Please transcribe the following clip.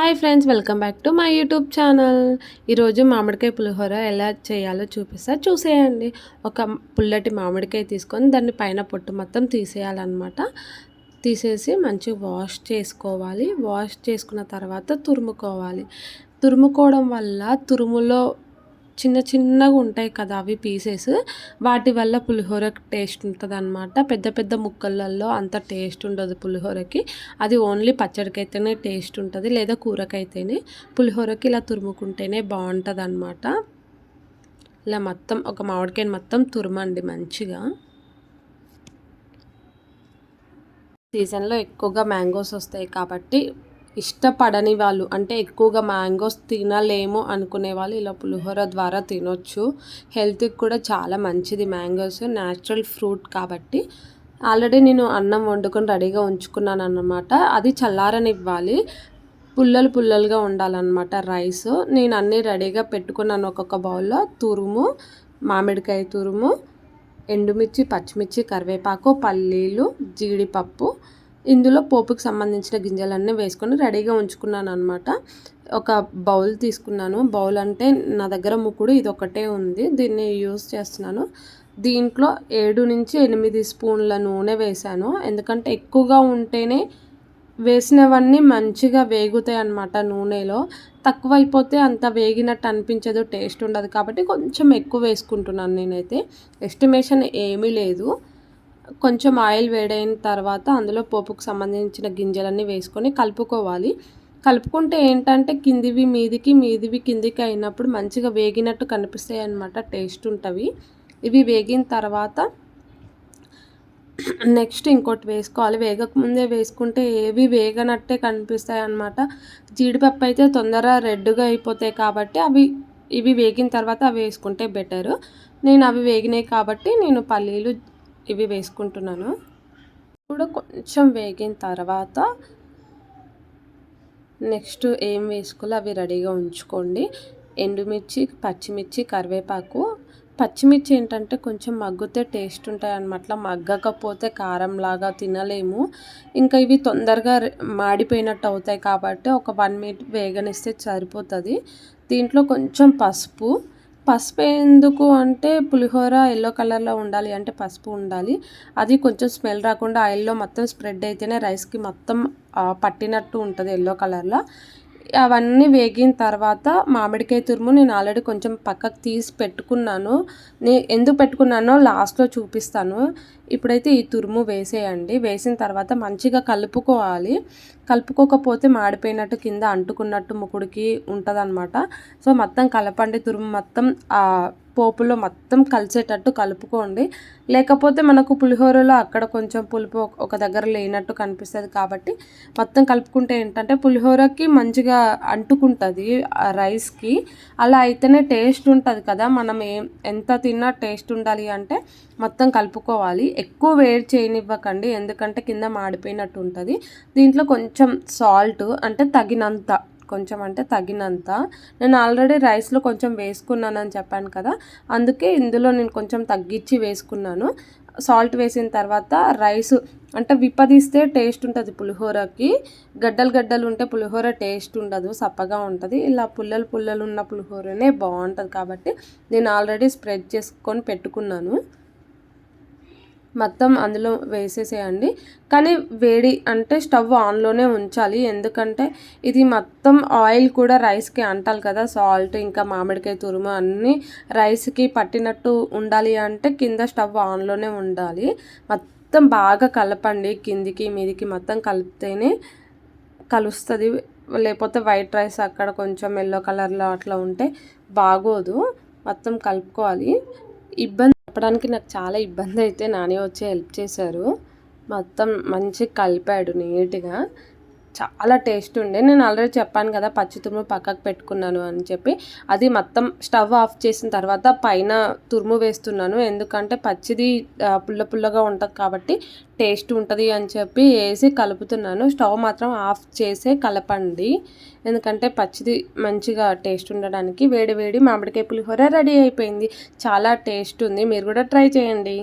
Hi friends welcome back to my YouTube channel. ఈరోజు మామిడికాయ పులిహోర ఎలా చేయాలో చూపిస్తా. చూసేయండి. ఒక పుల్లటి మామిడికాయ తీసుకొని దాన్ని పైన పొట్టు మొత్తం తీసేయాలన్నమాట. తీసేసి మంచిగా వాష్ చేసుకోవాలి. వాష్ చేసుకున్న తర్వాత తురుముకోవాలి. తురుముకోవడం వల్ల తురుములో చిన్న చిన్నగా ఉంటాయి కదా అవి పీసెస్. వాటి వల్ల పులిహోర టేస్ట్ ఉంటుంది అనమాట పెద్ద పెద్ద ముక్కలలో అంత టేస్ట్ ఉండదు పులిహోరకి. అది ఓన్లీ పచ్చడికైతేనే టేస్ట్ ఉంటుంది లేదా కూరకైతేనే. పులిహోరకి ఇలా తురుముకుంటేనే బాగుంటుంది అనమాట ఇలా మొత్తం ఒక మామిడికాయని మొత్తం తురమండి మంచిగా. సీజన్లో ఎక్కువగా మ్యాంగోస్ వస్తాయి కాబట్టి ఇష్టపడని వాళ్ళు అంటే ఎక్కువగా మ్యాంగోస్ తినలేము అనుకునే వాళ్ళు ఇలా పులిహోర ద్వారా తినొచ్చు. హెల్త్కి కూడా చాలా మంచిది మ్యాంగోస్ న్యాచురల్ ఫ్రూట్ కాబట్టి. ఆల్రెడీ నేను అన్నం వండుకొని రెడీగా ఉంచుకున్నాను అన్నమాట. అది చల్లారనివ్వాలి. పుల్లలు పుల్లలుగా ఉండాలన్నమాట రైస్. నేను అన్నీ రెడీగా పెట్టుకున్నాను ఒక్కొక్క బౌల్లో. తురుము మామిడికాయ తురుము ఎండుమిర్చి పచ్చిమిర్చి కరివేపాకు పల్లీలు జీడిపప్పు ఇందులో పోపుకి సంబంధించిన గింజలన్నీ వేసుకొని రెడీగా ఉంచుకున్నాను అనమాట ఒక బౌల్ తీసుకున్నాను. బౌల్ అంటే నా దగ్గర ముక్కుడు ఇది ఒకటే ఉంది. దీన్ని యూస్ చేస్తున్నాను. దీంట్లో ఏడు నుంచి ఎనిమిది స్పూన్ల నూనె వేశాను. ఎందుకంటే ఎక్కువగా ఉంటేనే వేసినవన్నీ మంచిగా వేగుతాయి అన్నమాట నూనెలో. తక్కువ అయిపోతే అంత వేగినట్టు అనిపించదు టేస్ట్ ఉండదు. కాబట్టి కొంచెం ఎక్కువ వేసుకుంటున్నాను నేనైతే. ఎస్టిమేషన్ ఏమీ లేదు. కొంచెం ఆయిల్ వేడైన తర్వాత అందులో పోపుకు సంబంధించిన గింజలన్నీ వేసుకొని కలుపుకోవాలి. కలుపుకుంటే ఏంటంటే కిందివి మీదికి మీదివి కిందికి అయినప్పుడు మంచిగా వేగినట్టు కనిపిస్తాయి అన్నమాట టేస్ట్ ఉంటవి. ఇవి వేగిన తర్వాత నెక్స్ట్ ఇంకోటి వేసుకోవాలి. వేగకముందే వేసుకుంటే ఏవి వేగనట్టే కనిపిస్తాయి అన్నమాట జీడిపప్పు అయితే తొందరగా రెడ్గా అయిపోతాయి కాబట్టి అవి ఇవి వేగిన తర్వాత అవి వేసుకుంటే బెటరు. నేను అవి వేగినాయి కాబట్టి నేను పల్లీలు ఇవి వేసుకుంటున్నాను. కూడా కొంచెం వేగిన తర్వాత నెక్స్ట్ ఏం వేసుకోవాలో అవి రెడీగా ఉంచుకోండి. ఎండుమిర్చి పచ్చిమిర్చి కరివేపాకు. పచ్చిమిర్చి ఏంటంటే కొంచెం మగ్గితే టేస్ట్ ఉంటాయి అనమాట మగ్గకపోతే కారం లాగా తినలేము. ఇంకా ఇవి తొందరగా మాడిపోయినట్టు అవుతాయి కాబట్టి ఒక వన్ మినిట్ వేగనిస్తే సరిపోతుంది. దీంట్లో కొంచెం పసుపు పసుపు ఎందుకు అంటే పులిహోర ఎల్లో కలర్లో ఉండాలి అంటే పసుపు ఉండాలి. అది కొంచెం స్మెల్ రాకుండా ఆయిల్లో మొత్తం స్ప్రెడ్ అయితేనే రైస్కి మొత్తం పట్టినట్టు ఉంటుంది ఎల్లో కలర్లో అవన్నీ వేగిన తర్వాత మామిడికాయ తురుము నేను ఆల్రెడీ కొంచెం పక్కకు తీసి పెట్టుకున్నాను. నే ఎందుకు పెట్టుకున్నానో లాస్ట్లో చూపిస్తాను. ఇప్పుడైతే ఈ తురుము వేసేయండి. వేసిన తర్వాత మంచిగా కలుపుకోవాలి. కలుపుకోకపోతే మాడిపోయినట్టు కింద అంటుకున్నట్టు ముకుడికి ఉంటుంది సో మొత్తం కలపండి. తురుము మొత్తం పోపులో మొత్తం కలిసేటట్టు కలుపుకోండి. లేకపోతే మనకు పులిహోరలో అక్కడ కొంచెం పులుపు ఒక దగ్గర లేనట్టు కనిపిస్తుంది కాబట్టి మొత్తం కలుపుకుంటే ఏంటంటే పులిహోరకి మంచిగా అంటుకుంటుంది రైస్కి. అలా అయితేనే టేస్ట్ ఉంటుంది కదా. మనం ఏం ఎంత తిన్నా టేస్ట్ ఉండాలి అంటే మొత్తం కలుపుకోవాలి. ఎక్కువ వేడి చేయనివ్వకండి ఎందుకంటే కింద మాడిపోయినట్టు ఉంటుంది. దీంట్లో కొంచెం సాల్ట్ అంటే తగినంత కొంచెం అంటే తగినంత. నేను ఆల్రెడీ రైస్లో కొంచెం వేసుకున్నానని చెప్పాను కదా అందుకే ఇందులో నేను కొంచెం తగ్గించి వేసుకున్నాను. సాల్ట్ వేసిన తర్వాత రైస్ అంటే విప్పదీస్తే టేస్ట్ ఉంటుంది పులిహోరకి. గడ్డలు గడ్డలు ఉంటే పులిహోర టేస్ట్ ఉండదు సప్పగా ఉంటుంది. ఇలా పుల్లలు పుల్లలు ఉన్న పులిహోరనే బాగుంటుంది కాబట్టి నేను ఆల్రెడీ స్ప్రెడ్ చేసుకొని పెట్టుకున్నాను. మొత్తం అందులో వేసేసేయండి. కానీ వేడి అంటే స్టవ్ ఆన్లోనే ఉంచాలి. ఎందుకంటే ఇది మొత్తం ఆయిల్ కూడా రైస్కి అంటాలి కదా సాల్ట్ ఇంకా మామిడికాయ తురుము అన్నీ రైస్కి పట్టినట్టు ఉండాలి అంటే కింద స్టవ్ ఆన్లోనే ఉండాలి. మొత్తం బాగా కలపండి. కిందికి మీదికి మొత్తం కలిపితేనే కలుస్తుంది. లేకపోతే వైట్ రైస్ అక్కడ కొంచెం ఎల్లో కలర్లో అట్లా ఉంటే బాగోదు. మొత్తం కలుపుకోవాలి. ఇబ్బంది చెప్పడానికి నాకు చాలా ఇబ్బంది అయితే నానే వచ్చి హెల్ప్ చేశారు. మొత్తం మంచి కలిపాడు నీట్గా. చాలా టేస్ట్ ఉండే. నేను ఆల్రెడీ చెప్పాను కదా పచ్చి తురుము పక్కకు పెట్టుకున్నాను అని చెప్పి. అది మొత్తం స్టవ్ ఆఫ్ చేసిన తర్వాత పైన తురుము వేస్తున్నాను. ఎందుకంటే పచ్చిది పుల్ల పుల్లగా ఉంటుంది కాబట్టి టేస్ట్ ఉంటుంది అని చెప్పి వేసి కలుపుతున్నాను. స్టవ్ మాత్రం ఆఫ్ చేసే కలపండి. ఎందుకంటే పచ్చిది మంచిగా టేస్ట్ ఉండడానికి వేడి వేడి మామిడికాయ పులిహోర రెడీ అయిపోయింది. చాలా టేస్ట్ ఉంది. మీరు కూడా ట్రై చేయండి.